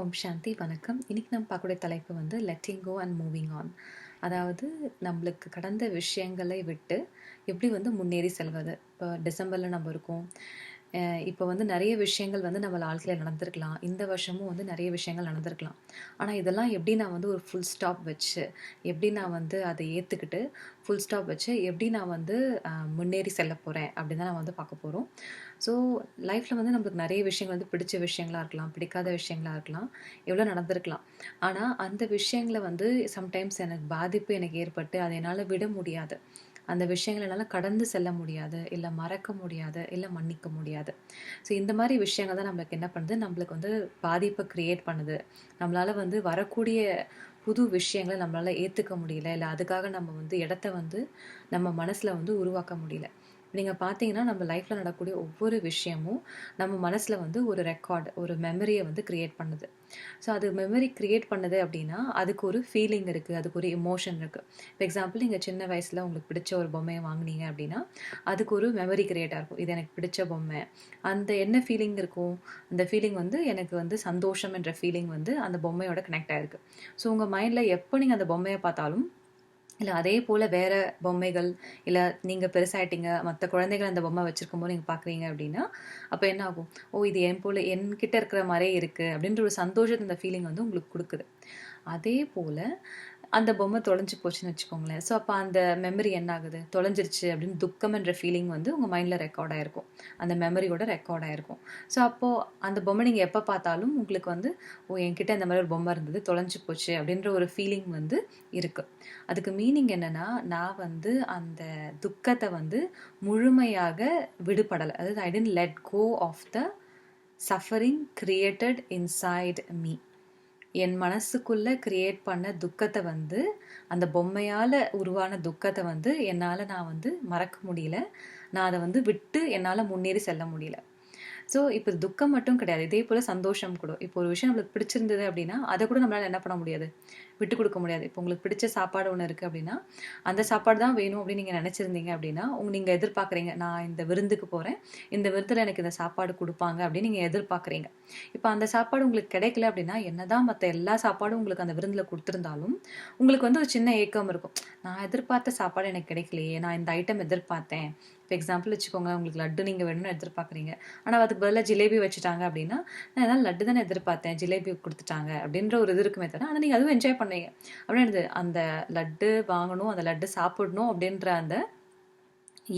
ஓம் சாந்தி வணக்கம். இன்றைக்கி நம்ம பார்க்கக்கூடிய தலைப்பு வந்து letting go and moving on அதாவது நம்மளுக்கு கடந்த விஷயங்களை விட்டு எப்படி வந்து முன்னேறி செல்வது. இப்போ டிசம்பரில் நம்ம இருக்கோம். இப்போ வந்து நிறைய விஷயங்கள் வந்து நம்ம வாழ்க்கையில் நடந்திருக்கலாம். இந்த வருஷமும் வந்து நிறைய விஷயங்கள் நடந்திருக்கலாம். ஆனால் இதெல்லாம் எப்படி நான் வந்து ஒரு ஃபுல் ஸ்டாப் வச்சு எப்படி நான் வந்து அதை ஏற்றுக்கிட்டு ஃபுல் ஸ்டாப் வச்சு எப்படி நான் வந்து முன்னேறி செல்ல போகிறேன் அப்படின்னு தான் நான் வந்து பார்க்க போகிறோம் ஸோ லைஃப்பில் வந்து நம்மளுக்கு நிறைய விஷயங்கள் வந்து பிடிச்ச விஷயங்களா இருக்கலாம் பிடிக்காத விஷயங்களா இருக்கலாம் எவ்வளோ நடந்திருக்கலாம். ஆனால் அந்த விஷயங்களை வந்து சம்டைம்ஸ் எனக்கு பாதிப்பு எனக்கு ஏற்பட்டு அதை என்னால் விட முடியாது. அந்த விஷயங்களை என்னால் கடந்து செல்ல முடியாது இல்லை மறக்க முடியாது இல்லை மன்னிக்க முடியாது. ஸோ இந்த மாதிரி விஷயங்கள் தான் நம்மளுக்கு என்ன பண்ணுது? நம்மளுக்கு வந்து பாதிப்பை க்ரியேட் பண்ணுது. நம்மளால் வந்து வரக்கூடிய புது விஷயங்களை நம்மளால் ஏற்றுக்க முடியல இல்லை அதுக்காக நம்ம வந்து இடத்த வந்து நம்ம மனசில் வந்து உருவாக்க முடியல. நீங்கள் பார்த்தீங்கன்னா நம்ம லைஃப்பில் நடக்கக்கூடிய ஒவ்வொரு விஷயமும் நம்ம மனசில் வந்து ஒரு ரெக்கார்ட் ஒரு மெமரியை வந்து க்ரியேட் பண்ணுது. ஸோ அது மெமரி க்ரியேட் பண்ணுது அப்படின்னா அதுக்கு ஒரு ஃபீலிங் இருக்குது அதுக்கு ஒரு இமோஷன் இருக்குது இப்போ எக்ஸாம்பிள் நீங்கள் சின்ன வயசில் உங்களுக்கு பிடிச்ச ஒரு பொம்மையை வாங்குனீங்க அப்படின்னா அதுக்கு ஒரு மெமரி க்ரியேட்டாக இருக்கும். இது எனக்கு பிடிச்ச பொம்மை. அந்த என்ன ஃபீலிங் இருக்கும்? அந்த ஃபீலிங் வந்து எனக்கு வந்து சந்தோஷம் என்ற ஃபீலிங் வந்து அந்த பொம்மையோட கனெக்ட் ஆகிருக்கு ஸோ உங்கள் மைண்டில் எப்போ நீங்கள் அந்த பொம்மையை பார்த்தாலும் இல்லை அதே போல் வேறு பொம்மைகள் இல்லை நீங்கள் பெருசாகிட்டீங்க மற்ற குழந்தைகள் அந்த பொம்மை வச்சுருக்கும் போது நீங்கள் பார்க்குறீங்க அப்படின்னா அப்போ என்ன ஆகும்? ஓ இது என் போல் என்கிட்ட இருக்கிற மாதிரியே இருக்குது அப்படின்ற ஒரு சந்தோஷத்தை அந்த ஃபீலிங் வந்து உங்களுக்கு கொடுக்குது. அதே போல் அந்த பொம்மை தொலைஞ்சு போச்சுன்னு வச்சுக்கோங்களேன். ஸோ அப்போ அந்த மெமரி என்ன ஆகுது தொலைஞ்சிருச்சு அப்படின்னு துக்கம் என்ற ஃபீலிங் வந்து உங்கள் மைண்டில் ரெக்கார்ட் ஆகிருக்கும் அந்த மெமரியோட ரெக்கார்ட் ஆகிருக்கும் ஸோ அப்போது அந்த பொம்மை நீங்கள் எப்போ பார்த்தாலும் உங்களுக்கு வந்து ஓ என்கிட்ட இந்த மாதிரி ஒரு பொம்மை இருந்தது தொலைஞ்சு போச்சு அப்படின்ற ஒரு ஃபீலிங் வந்து இருக்குது அதுக்கு மீனிங் என்னென்னா நான் வந்து அந்த துக்கத்தை வந்து முழுமையாக விடுபடலை. அதாவது I tend let go of the suffering created inside me என் மனசுக்குள்ள கிரியேட் பண்ண துக்கத்தை வந்து அந்த பொம்மையால் உருவான துக்கத்தை வந்து என்னால் நான் வந்து மறக்க முடியல. நான் அதை வந்து விட்டு என்னால் முன்னேறி செல்ல முடியல. ஸோ இப்போ துக்கம் மட்டும் கிடையாது. இதே போல் சந்தோஷம் கூட. இப்போ ஒரு விஷயம் நம்மளுக்கு பிடிச்சிருந்தது அப்படின்னா அதை கூட நம்மளால் என்ன பண்ண முடியாது? விட்டு கொடுக்க முடியாது. இப்போ உங்களுக்கு பிடிச்ச சாப்பாடு ஒன்று இருக்குது அப்படின்னா அந்த சாப்பாடு தான் வேணும் அப்படின்னு நீங்கள் நினச்சிருந்தீங்க அப்படின்னா உங்க நீங்கள் எதிர்பார்க்குறீங்க நான் இந்த விருந்துக்கு போகிறேன் இந்த விருந்தில் எனக்கு இந்த சாப்பாடு கொடுப்பாங்க அப்படின்னு நீங்கள் எதிர்பார்க்குறீங்க. இப்போ அந்த சாப்பாடு உங்களுக்கு கிடைக்கல அப்படின்னா என்னதான் மற்ற எல்லா சாப்பாடும் உங்களுக்கு அந்த விருந்தில் கொடுத்துருந்தாலும் உங்களுக்கு வந்து ஒரு சின்ன ஏக்கம் இருக்கும். நான் எதிர்பார்த்த சாப்பாடு எனக்கு கிடைக்கலையே. நான் இந்த ஐட்டம் எதிர்பார்த்தேன். இப்போ எக்ஸாம்பிள் வச்சுக்கோங்க உங்களுக்கு லட்டு நீங்கள் வேணும்னு எதிர்பார்க்குறீங்க. ஆனால் அதுக்கு பதிலாக ஜிலேபி வச்சுட்டாங்க அப்படின்னா நான் எதாவது லட்டு தானே எதிர்பார்த்தேன் ஜிலேபி கொடுத்துட்டாங்க அப்படின்ற ஒரு இது இருக்குமே தவிர ஆனால் நீங்கள் அதுவும் என்ஜாய் பண்ணீங்க அப்படின்னு அந்த லட்டு வாங்கணும் அந்த லட்டு சாப்பிடணும் அப்படின்ற அந்த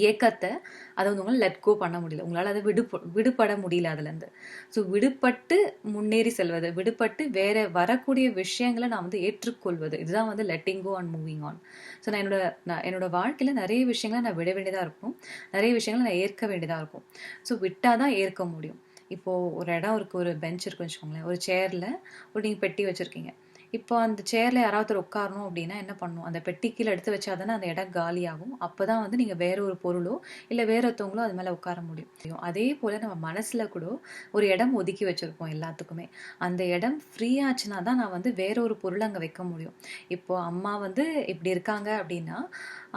ஏக்கத்தை அதை வந்து உங்களால் லெட் கோ பண்ண முடியல. உங்களால் அதை விடுப விடுபட முடியல அதுலேருந்து. ஸோ விடுபட்டு முன்னேறி செல்வது விடுபட்டு வேற வரக்கூடிய விஷயங்களை நான் வந்து ஏற்றுக்கொள்வது. இதுதான் வந்து letting go and moving on so நான் என்னோட நான் என்னோட வாழ்க்கையில் நிறைய விஷயங்களை நான் விட வேண்டியதாக இருக்கும். நிறைய விஷயங்களை நான் ஏற்க வேண்டியதாக இருக்கும். ஸோ விட்டால் தான் ஏற்க முடியும். இப்போது ஒரு இடம் இருக்குது ஒரு பெஞ்ச் இருக்குன்னு வச்சுக்கோங்களேன். ஒரு சேரில் ஒரு நீங்கள் பெட்டி வச்சுருக்கீங்க. இப்போ அந்த சேரில் யாராவது உட்காரணும் அப்படின்னா என்ன பண்ணணும் அந்த பெட்டி கீழே எடுத்து வச்சா தானே அந்த இடம் காலியாகும். அப்போ தான் வந்து நீங்கள் வேற ஒரு பொருளோ இல்லை வேற ஒருத்தவங்களோ அது மேலே உட்கார முடியும். அதே போல் நம்ம மனசில் கூட ஒரு இடம் ஒதுக்கி வச்சுருப்போம் எல்லாத்துக்குமே. அந்த இடம் ஃப்ரீ ஆச்சுன்னா தான் நான் வந்து வேற ஒரு பொருள் அங்கே வைக்க முடியும். இப்போது அம்மா வந்து இப்படி இருக்காங்க அப்படின்னா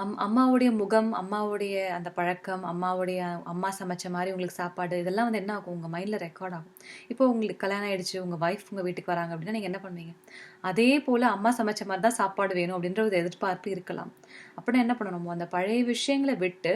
அம் அம்மாவுடைய முகம் அம்மாவுடைய அந்த பழக்கம் அம்மாவுடைய அம்மா சமைச்ச மாதிரி உங்களுக்கு சாப்பாடு இதெல்லாம் வந்து என்ன ஆகும்? உங்கள் மைண்டில் ரெக்கார்ட் ஆகும். இப்போ உங்களுக்கு கல்யாணம் ஆகிடுச்சு உங்கள் ஒய்ஃப் உங்கள் வீட்டுக்கு வராங்க அப்படின்னா நீங்கள் என்ன பண்ணுவீங்க? அதே போல் அம்மா சமைச்ச மாதிரி தான் சாப்பாடு வேணும் அப்படின்ற ஒரு எதிர்பார்ப்பு இருக்கலாம். அப்படின்னா என்ன பண்ணணும் அந்த பழைய விஷயங்களை விட்டு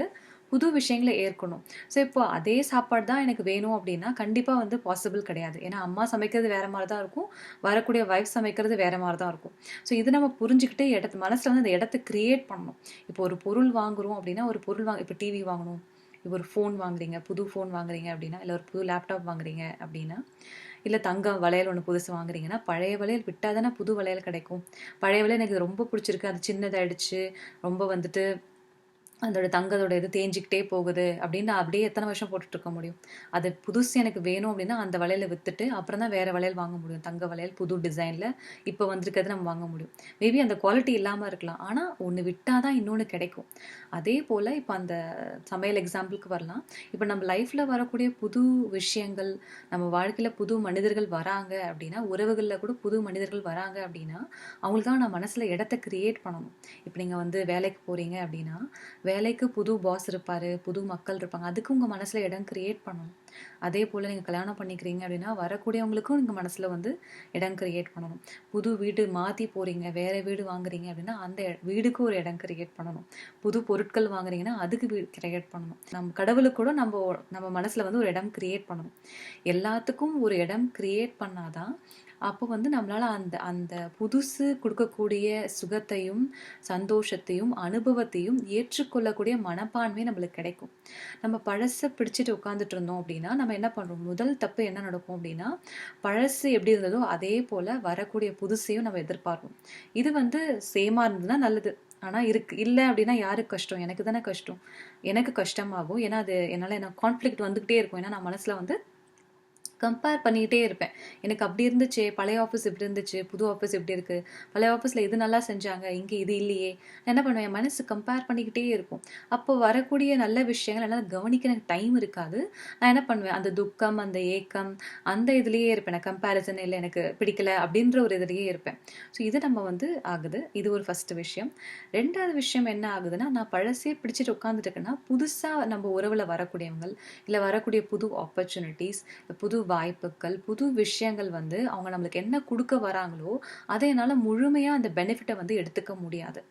புது விஷயங்களை ஏற்கணும். ஸோ இப்போ அதே சாப்பாடு தான் எனக்கு வேணும் அப்படின்னா கண்டிப்பாக வந்து பாசிபிள் கிடையாது. ஏன்னா அம்மா சமைக்கிறது வேற மாதிரி தான் இருக்கும். வரக்கூடிய ஒய்ஃப் சமைக்கிறது வேற மாதிரி தான் இருக்கும். ஸோ இது நம்ம புரிஞ்சுக்கிட்டே இடத்து மனசில் வந்து அந்த இடத்த கிரியேட் பண்ணணும். இப்போ ஒரு பொருள் வாங்குறோம் அப்படின்னா ஒரு பொருள் வாங்க இப்போ டிவி வாங்கணும். இப்போ ஒரு ஃபோன் வாங்குறீங்க புது ஃபோன் வாங்குறீங்க அப்படின்னா இல்லை ஒரு புது லேப்டாப் வாங்குறீங்க அப்படின்னா இல்லை தங்கம் வளையல் ஒன்று புதுசு வாங்குறீங்கன்னா பழைய வளையல் விட்டால் தானே புது வளையல் கிடைக்கும். பழைய வளையல் எனக்கு ரொம்ப பிடிச்சிருக்கு. அது சின்னதாயிடுச்சு. ரொம்ப வந்துட்டு அதோட தங்கத்தோட இது தேஞ்சிக்கிட்டே போகுது அப்படின்னு அப்படியே எத்தனை வருஷம் போட்டுட்டு இருக்க முடியும். அது புதுசு எனக்கு வேணும் அப்படின்னா அந்த வளையல வித்துட்டு அப்புறம் தான் வேற வளையல் வாங்க முடியும். தங்க வளையல் புது டிசைனில் இப்போ வந்திருக்கிறது நம்ம வாங்க முடியும். மேபி அந்த குவாலிட்டி இல்லாமல் இருக்கலாம். ஆனால் ஒன்று விட்டால் தான் இன்னொன்று கிடைக்கும். அதே போல் இப்போ அந்த சமையல் எக்ஸாம்பிளுக்கு வரலாம். இப்போ நம்ம லைஃப்பில் வரக்கூடிய புது விஷயங்கள் நம்ம வாழ்க்கையில் புது மனிதர்கள் வராங்க அப்படின்னா உறவுகளில் கூட புது மனிதர்கள் வராங்க அப்படின்னா அவங்களுக்காக நான் மனசில் இடத்த கிரியேட் பண்ணணும். இப்போ நீங்கள் வந்து வேலைக்கு போகிறீங்க அப்படின்னா வேலைக்கு புது பாஸ் இருப்பார் புது மக்கள் இருப்பாங்க. அதுக்கு உங்கள் மனசில் இடம் கிரியேட் பண்ணணும். அதே போல் நீங்கள் கல்யாணம் பண்ணிக்கிறீங்க அப்படின்னா வரக்கூடியவங்களுக்கும் நீங்கள் மனசில் வந்து இடம் கிரியேட் பண்ணணும். புது வீடு மாற்றி போகிறீங்க வேறு வீடு வாங்குறீங்க அப்படின்னா அந்த வீடுக்கு ஒரு இடம் கிரியேட் பண்ணணும். புது பொருட்கள் வாங்குறீங்கன்னா அதுக்கு வீடு கிரியேட் பண்ணணும். நம்ம கடவுளுக்கு கூட நம்ம நம்ம மனசில் வந்து ஒரு இடம் கிரியேட் பண்ணணும். எல்லாத்துக்கும் ஒரு இடம் கிரியேட் பண்ணாதான் அப்போ வந்து நம்மளால் அந்த அந்த புதுசு கொடுக்கக்கூடிய சுகத்தையும் சந்தோஷத்தையும் அனுபவத்தையும் ஏற்றுக்கொள்ளக்கூடிய மனப்பான்மை நம்மளுக்கு கிடைக்கும். நம்ம பழசை பிடிச்சிட்டு உட்காந்துட்டு இருந்தோம் அப்படின்னா நம்ம என்ன பண்ணுறோம் முதல் தப்பு என்ன நடக்கும் அப்படின்னா பழசு எப்படி இருந்ததோ அதே போல் வரக்கூடிய புதுசையும் நம்ம எதிர்பார்ப்போம். இது வந்து சேமாக இருந்ததுன்னா நல்லது. ஆனால் இருக்கு இல்லை அப்படின்னா யாருக்கு கஷ்டம்? எனக்கு தானே கஷ்டம். எனக்கு கஷ்டமாகும் ஏன்னா அது என்னால் எனக்கு கான்ஃப்ளிக்ட் வந்துக்கிட்டே இருக்கும். ஏன்னா நான் மனசில் வந்து கம்பேர் பண்ணிக்கிட்டே இருப்பேன். எனக்கு அப்படி இருந்துச்சு பழைய ஆஃபீஸ் இப்படி இருந்துச்சு புது ஆஃபீஸ் இப்படி இருக்குது பழைய ஆஃபீஸில் இது நல்லா செஞ்சாங்க இங்கே இது இல்லையே. நான் என்ன பண்ணுவேன் என் மனசு கம்பேர் பண்ணிக்கிட்டே இருக்கும். அப்போ வரக்கூடிய நல்ல விஷயங்கள் என்னால் கவனிக்க எனக்கு டைம் இருக்காது. நான் என்ன பண்ணுவேன் அந்த துக்கம் அந்த ஏக்கம் அந்த இதுலேயே இருப்பேன். நான் கம்பேரிசன் இல்லை எனக்கு பிடிக்கல அப்படின்ற ஒரு இதுலேயே இருப்பேன். ஸோ இது நம்ம வந்து ஆகுது. இது ஒரு ஃபஸ்ட்டு விஷயம். ரெண்டாவது விஷயம் என்ன ஆகுதுன்னா நான் பழசே பிடிச்சிட்டு உட்காந்துட்டு இருக்கேன்னா புதுசாக நம்ம உறவில் வரக்கூடியவங்கள் இல்லை வரக்கூடிய புது ஆப்பர்ச்சுனிட்டிஸ் புது வாய்ப்புகள் புது விஷயங்கள் வந்து அவங்க நம்மளுக்கு என்ன கொடுக்க வராங்களோ அதை என்னால் முழுமையாக அந்த பெனிஃபிட்டை வந்து எடுத்துக்க முடியாது.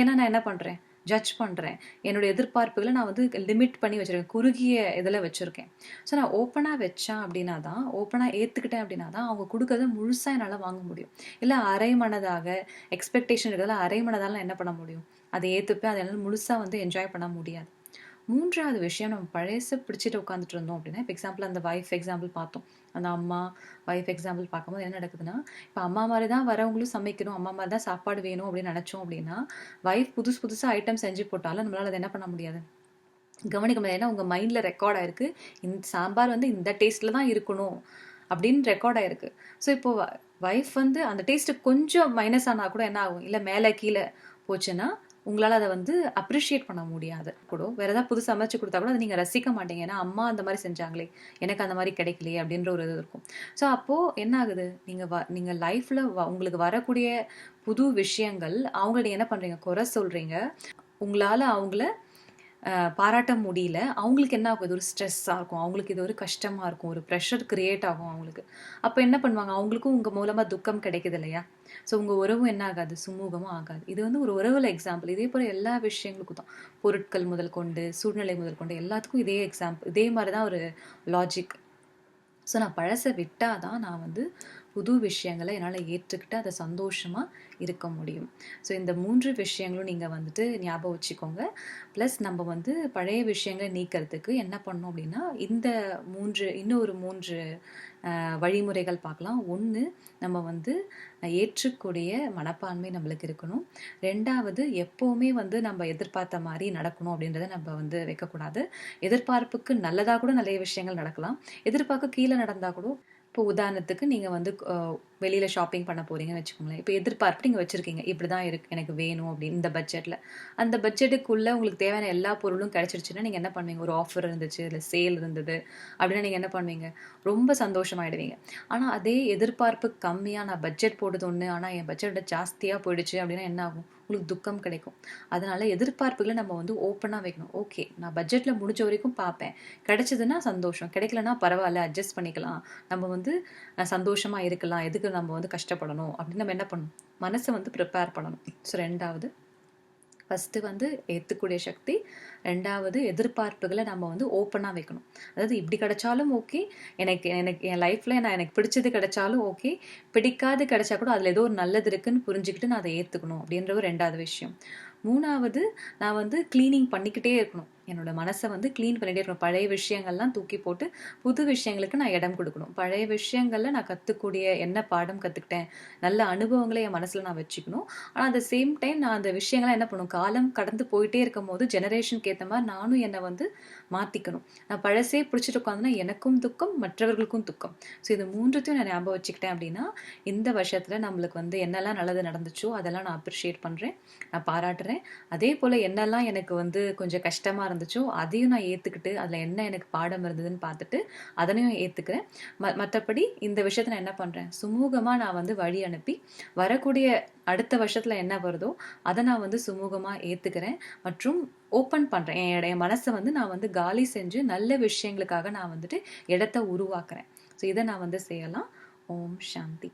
ஏன்னா நான் என்ன பண்ணுறேன் ஜட்ஜ் பண்ணுறேன் என்னோட எதிர்பார்ப்புகளை நான் வந்து லிமிட் பண்ணி வச்சுருக்கேன். குறுகிய இதில் வச்சுருக்கேன். ஸோ நான் ஓப்பனாக வச்சேன் அப்படின்னா தான் ஓப்பனாக ஏற்றுக்கிட்டேன் அப்படின்னா தான் அவங்க கொடுக்கறத முழுசாக என்னால் வாங்க முடியும். இல்லை அரை மனதாக எக்ஸ்பெக்டேஷன் இருக்கிறதால அரை மனதால் நான் என்ன பண்ண முடியும்? அதை ஏற்றுப்பேன் அதை என்னால் முழுசாக வந்து என்ஜாய் பண்ண முடியாது. மூன்றாவது விஷயம் நம்ம பழையசை பிடிச்சிட்டு உட்காந்துட்டு இருந்தோம் அப்படின்னா இப்போ எக்ஸாம்பிள் அந்த ஒய்ஃப் எக்ஸாம்பிள் பார்த்தோம். அந்த அம்மா ஒய்ஃப் எக்ஸாம்பிள் பார்க்கும்போது என்ன நடக்குதுன்னா இப்போ அம்மா மாதிரி தான் வரவங்களும் சமைக்கணும் அம்மா மாதிரி தான் சாப்பாடு வேணும் அப்படின்னு நினச்சோம் அப்படின்னா ஒய்ஃப் புதுசு புதுசாக ஐட்டம் செஞ்சு போட்டாலும் நம்மளால் அதை என்ன பண்ண முடியாது. கவனிக்க முடியாது. ஏன்னா உங்கள் மைண்டில் ரெக்கார்ட் ஆயிருக்கு. இந்த சாம்பார் வந்து இந்த டேஸ்ட்டில் தான் இருக்கணும் அப்படின்னு ரெக்கார்ட் ஆயிருக்கு. ஸோ இப்போ ஒய்ஃப் வந்து அந்த டேஸ்ட்டு கொஞ்சம் மைனஸ் ஆனால் கூட என்ன ஆகும்? இல்லை மேலே கீழே போச்சுன்னா உங்களால் அதை வந்து அப்ரிஷியேட் பண்ண முடியாது கூட. வேறு ஏதாவது புது சமைச்சு கொடுத்தா கூட அதை நீங்கள் ரசிக்க மாட்டீங்க. ஏன்னா அம்மா அந்த மாதிரி செஞ்சாங்களே எனக்கு அந்த மாதிரி கிடைக்கலையே அப்படின்ற ஒரு இது இருக்கும். ஸோ அப்போது என்ன ஆகுது? நீங்கள் வ நீங்கள் லைஃப்பில் உங்களுக்கு வரக்கூடிய புது விஷயங்கள் அவங்கள்ட்ட என்ன பண்ணுறீங்க குறை சொல்கிறீங்க உங்களால் அவங்கள பாராட்ட முடியல. அவங்களுக்கு என்ன ஆகும்? இது ஒரு ஸ்ட்ரெஸ்ஸாக இருக்கும். அவங்களுக்கு இது ஒரு கஷ்டமாக இருக்கும். ஒரு ப்ரெஷர் க்ரியேட் ஆகும் அவங்களுக்கு. அப்போ என்ன பண்ணுவாங்க? அவங்களுக்கும் உங்கள் மூலமாக துக்கம் கிடைக்குது இல்லையா? ஸோ உங்கள் உறவும் என்ன ஆகாது? சுமூகமும் ஆகாது. இது வந்து ஒரு உறவில் எக்ஸாம்பிள் இதே போல் எல்லா விஷயங்களுக்கும் தான். பொருட்கள் முதல் கொண்டு சூழ்நிலை முதல் கொண்டு எல்லாத்துக்கும் இதே எக்ஸாம்பிள் இதே மாதிரி தான் ஒரு லாஜிக் ஸோ நான் பழசை விட்டால் தான் நான் வந்து புது விஷயங்களை என்னால் ஏற்றுக்கிட்டு அதை சந்தோஷமாக இருக்க முடியும். ஸோ இந்த மூன்று விஷயங்களும் நீங்கள் வந்துட்டு ஞாபகம் வச்சுக்கோங்க. ப்ளஸ் நம்ம வந்து பழைய விஷயங்களை நீக்கிறதுக்கு என்ன பண்ணோம் அப்படின்னா இந்த மூன்று இன்னொரு மூன்று வழிமுறைகள் பார்க்கலாம். ஒன்று நம்ம வந்து ஏற்றுக்கூடிய மனப்பான்மை நம்மளுக்கு இருக்கணும். ரெண்டாவது எப்போவுமே வந்து நம்ம எதிர்பார்த்த மாதிரி நடக்கணும் அப்படின்றத நம்ம வந்து வைக்கக்கூடாது. எதிர்பார்ப்புக்கு நல்லதாக கூட நிறைய விஷயங்கள் நடக்கலாம். எதிர்பார்க்க கீழே நடந்தால் கூட இப்போ உதாரணத்துக்கு நீங்கள் வந்து வெளியில் ஷாப்பிங் பண்ண போகிறீங்கன்னு வச்சுக்கோங்களேன். இப்போ எதிர்பார்ப்பு நீங்கள் வச்சுருக்கீங்க. இப்படி தான் இருக்கு எனக்கு வேணும் அப்படின்னு இந்த பட்ஜெட்டில் அந்த பட்ஜெட்டுக்குள்ளே உங்களுக்கு தேவையான எல்லா பொருளும் கிடச்சிருச்சுன்னா நீங்கள் என்ன பண்ணுவீங்க? ஒரு ஆஃபர் இருந்துச்சு இல்லை சேல் இருந்தது அப்படின்னா நீங்கள் என்ன பண்ணுவீங்க? ரொம்ப சந்தோஷமாயிடுவீங்க. ஆனால் அதே எதிர்பார்ப்பு கம்மியாக நான் பட்ஜெட் போட்டது ஒன்று ஆனால் என் பட்ஜெட்டை ஜாஸ்தியாக போயிடுச்சு அப்படின்னா என்ன ஆகும்? உங்களுக்கு துக்கம் கிடைக்கும். அதனால் எதிர்பார்ப்புகளை நம்ம வந்து ஓப்பனாக வைக்கணும். ஓகே நான் பட்ஜெட்டில் முடிஞ்ச வரைக்கும் பார்ப்பேன். கிடைச்சதுன்னா சந்தோஷம். கிடைக்கலன்னா பரவாயில்ல அட்ஜஸ்ட் பண்ணிக்கலாம். நம்ம வந்து சந்தோஷமாக இருக்கலாம். எதுக்கு நம்ம வந்து கஷ்டப்படணும். அப்படின்னு நம்ம என்ன பண்ணணும்? மனசை வந்து ப்ரிப்பேர் பண்ணணும். ஸோ ரெண்டாவது ஃபஸ்ட்டு வந்து ஏற்றுக்கூடிய சக்தி ரெண்டாவது எதிர்பார்ப்புகளை நம்ம வந்து ஓப்பனாக வைக்கணும். அதாவது இப்படி கிடைச்சாலும் ஓகே எனக்கு எனக்கு என் லைஃப்பில் நான் எனக்கு பிடிச்சது கிடைச்சாலும் ஓகே பிடிக்காது கிடைச்சா கூட அதில் ஏதோ ஒரு நல்லது இருக்குன்னு புரிஞ்சுக்கிட்டு நான் அதை ஏற்றுக்கணும் அப்படின்ற ஒரு ரெண்டாவது விஷயம். மூணாவது நான் வந்து க்ளீனிங் பண்ணிக்கிட்டே இருக்கணும். என்னோட மனசை வந்து க்ளீன் பண்ணிகிட்டே இருக்கணும். பழைய விஷயங்கள்லாம் தூக்கி போட்டு புது விஷயங்களுக்கு நான் இடம் கொடுக்கணும். பழைய விஷயங்களில் நான் கற்றுக்கூடிய என்ன பாடம் கற்றுக்கிட்டேன் நல்ல அனுபவங்களை என் மனசில் நான் வச்சுக்கணும். ஆனால் அந்த சேம் டைம் நான் அந்த விஷயங்கள்லாம் என்ன பண்ணும்? காலம் கடந்து போயிட்டே இருக்கும் போது ஜெனரேஷனுக்கு ஏற்ற மாதிரி நானும் என்னை வந்து மாற்றிக்கணும் நான் பழசே பிடிச்சிட்டு உட்காந்துன்னா எனக்கும் துக்கம் மற்றவர்களுக்கும் துக்கம். ஸோ இது மூன்றுத்தையும் நான் ஞாபகம் வச்சுக்கிட்டேன் அப்படின்னா இந்த வருஷத்தில் நம்மளுக்கு வந்து என்னெல்லாம் நல்லது நடந்துச்சோ அதெல்லாம் நான் அப்ரிஷியேட் பண்ணுறேன் நான் பாராட்டுறேன். அதே போல் என்னெல்லாம் எனக்கு வந்து கொஞ்சம் கஷ்டமாக இருந்துச்சோ அதையும் நான் ஏற்றுக்கிட்டு அதில் என்ன எனக்கு பாடம் இருந்ததுன்னு பார்த்துட்டு அதனையும் ஏற்றுக்கிறேன் ம மற்றபடி இந்த விஷயத்தை நான் என்ன பண்ணுறேன் சுமூகமாக நான் வந்து வழி அனுப்பி வரக்கூடிய அடுத்த வருஷத்தில் என்ன வருதோ அதை நான் வந்து சுமூகமாக ஏற்றுக்கிறேன் மற்றும் ஓப்பன் பண்ணுறேன் என்னுடைய மனசை வந்து நான் வந்து காலி செஞ்சு நல்ல விஷயங்களுக்காக நான் வந்துட்டு இடத்த உருவாக்குறேன். ஸோ இதை நான் வந்து செய்யலாம். ஓம் சாந்தி.